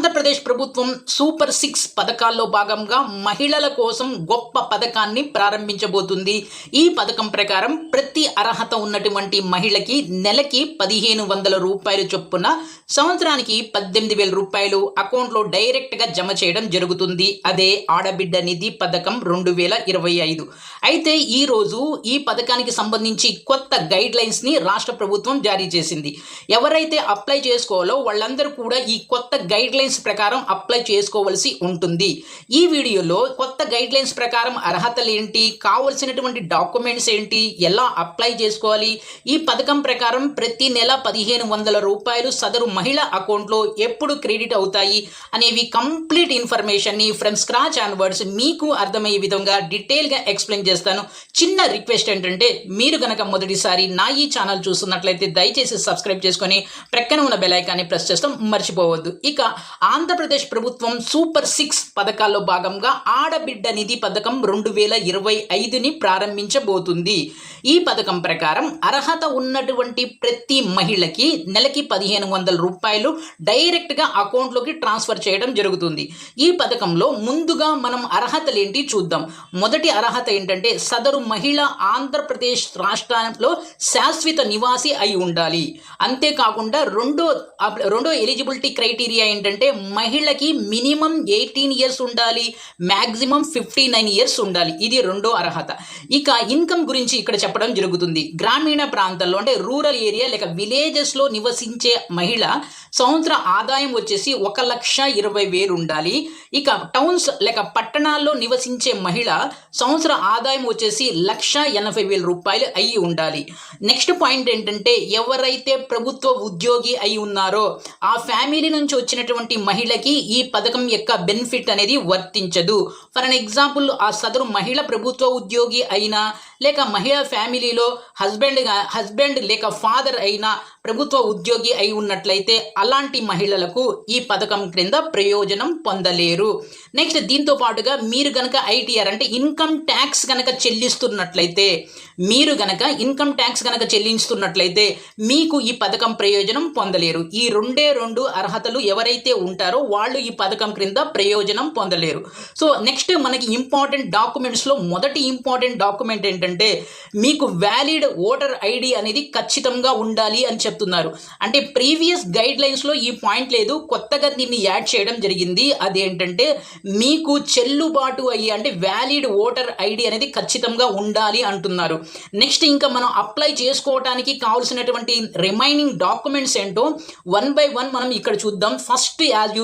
ఆంధ్రప్రదేశ్ ప్రభుత్వం super six పథకాల్లో భాగంగా మహిళల కోసం గొప్ప పథకాన్ని ప్రారంభించబోతుంది. ఈ పథకం ప్రకారం ప్రతి అర్హత ఉన్నటువంటి మహిళకి నెలకి పదిహేను వందల రూపాయలు చొప్పున సంవత్సరానికి పద్దెనిమిది వేల రూపాయలు అకౌంట్లో డైరెక్ట్గా జమ చేయడం జరుగుతుంది. అదే ఆడబిడ్డ నిధి పథకం రెండు వేల ఇరవై ఐదు. అయితే ఈరోజు ఈ పథకానికి సంబంధించి కొత్త గైడ్ లైన్స్ని రాష్ట్ర ప్రభుత్వం జారీ చేసింది. ఎవరైతే అప్లై చేసుకోవాలో వాళ్ళందరూ కూడా ఈ కొత్త గైడ్ లైన్స్ ప్రకారం అప్లై చేసుకోవాల్సి ఉంటుంది. ఈ వీడియోలో కొత్త గైడ్లైన్స్ ప్రకారం అర్హతలు ఏంటి కావలసినటువంటి డాక్యుమెంట్స్ ఏంటి ఎలా అప్లై చేసుకోవాలి ఈ పథకం ప్రకారం ప్రతి నెల పదిహేను వందల రూపాయలు సదరు మహిళ అకౌంట్లో ఎప్పుడు క్రెడిట్ అవుతాయి అనేవి కంప్లీట్ ఇన్ఫర్మేషన్ని ఫ్రమ్ స్క్రాచ్ ఆన్వర్డ్స్ మీకు అర్థమయ్యే విధంగా డీటెయిల్గా ఎక్స్ప్లెయిన్ చేస్తాను. చిన్న రిక్వెస్ట్ ఏంటంటే మీరు గనక మొదటిసారి నా ఈ ఛానల్ చూస్తున్నట్లయితే దయచేసి సబ్స్క్రైబ్ చేసుకొని ప్రక్కన ఉన్న బెల్ ఐకాన్ని ప్రెస్ చేస్తాం మర్చిపోవద్దు. ఇక ఆంధ్రప్రదేశ్ ప్రభుత్వం సూపర్ సిక్స్ పథకాల్లో భాగంగా ఆడబిడ్డ నిధి పథకం రెండు వేల ఇరవై ఐదుని ప్రారంభించబోతుంది. ఈ పథకం ప్రకారం అర్హత ఉన్నటువంటి ప్రతి మహిళకి నెలకి పదిహేను వందల రూపాయలు డైరెక్ట్గా అకౌంట్లోకి ట్రాన్స్ఫర్ చేయడం జరుగుతుంది. ఈ పథకంలో ముందుగా మనం అర్హతలు ఏంటి చూద్దాం. మొదటి అర్హత ఏంటంటే సదరు మహిళ ఆంధ్రప్రదేశ్ రాష్ట్రంలో శాశ్వత నివాసి అయి ఉండాలి. అంతేకాకుండా రెండో రెండో ఎలిజిబిలిటీ క్రైటీరియా ఏంటంటే మహిళకి మినిమం ఎయిటీన్ ఇయర్స్ ఉండాలి మ్యాక్సిమం ఫిఫ్టీ నైన్ ఇయర్స్ ఉండాలి. ఇది రెండో అర్హత. ఇక ఇన్కమ్ గురించి ఇక్కడ చెప్పడం జరుగుతుంది. గ్రామీణ ప్రాంతాల్లో అంటే రూరల్ ఏరియా లేక విలేజెస్లో నివసించే మహిళ సంవత్సర ఆదాయం వచ్చేసి ఒక లక్ష ఇరవై వేలు ఉండాలి. ఇక టౌన్స్ లేక పట్టణాల్లో నివసించే మహిళ సంవత్సర ఆదాయం వచ్చేసి లక్ష ఎనభై వేల రూపాయలు అయి ఉండాలి. నెక్స్ట్ పాయింట్ ఏంటంటే ఎవరైతే ప్రభుత్వ ఉద్యోగి అయి ఉన్నారో ఆ ఫ్యామిలీ నుంచి వచ్చినటువంటి మహిళకి ఈ పథకం యొక్క బెనిఫిట్ అనేది వర్తించదు. ఫర్ అన్ ఎగ్జాంపుల్ ఆ సదరు మహిళ ప్రభుత్వ ఉద్యోగి అయినా లేక మహిళ ఫ్యామిలీలో హస్బెండ్ హస్బెండ్ లేక ఫాదర్ అయినా ప్రభుత్వ ఉద్యోగి అయి ఉన్నట్లయితే అలాంటి మహిళలకు ఈ పథకం క్రింద ప్రయోజనం పొందలేరు. నెక్స్ట్ దీంతో పాటుగా మీరు గనక ఐటీఆర్ అంటే ఇన్కమ్ ట్యాక్స్ గనక చెల్లిస్తున్నట్లయితే మీరు గనక ఇన్కమ్ ట్యాక్స్ గనక చెల్లిస్తున్నట్లయితే మీకు ఈ పథకం ప్రయోజనం పొందలేరు. ఈ రెండే రెండు అర్హతలు ఎవరైతే ఉంటారో వాళ్ళు ఈ పథకం క్రింద ప్రయోజనం పొందలేరు. సో నెక్స్ట్ మనకి ఇంపార్టెంట్ డాక్యుమెంట్స్లో మొదటి ఇంపార్టెంట్ డాక్యుమెంట్ ఏంటంటే మీకు వ్యాలిడ్ ఓటర్ ఐడి అనేది ఖచ్చితంగా ఉండాలి అని చెప్తున్నారు. అంటే ప్రీవియస్ గైడ్ లైన్స్లో ఈ పాయింట్ లేదు. కొత్తగా దీన్ని యాడ్ చేయడం జరిగింది. అదేంటంటే మీకు చెల్లుబాటు అయ్యి అంటే వ్యాలిడ్ ఓటర్ ఐడి అనేది ఖచ్చితంగా ఉండాలి అంటున్నారు. నెక్స్ట్ ఇంకా మనం అప్లై చేసుకోవడానికి కావాల్సినటువంటి రిమైనింగ్ డాక్యుమెంట్స్ ఏంటో వన్ బై వన్ మనం ఇక్కడ చూద్దాం. First as usual.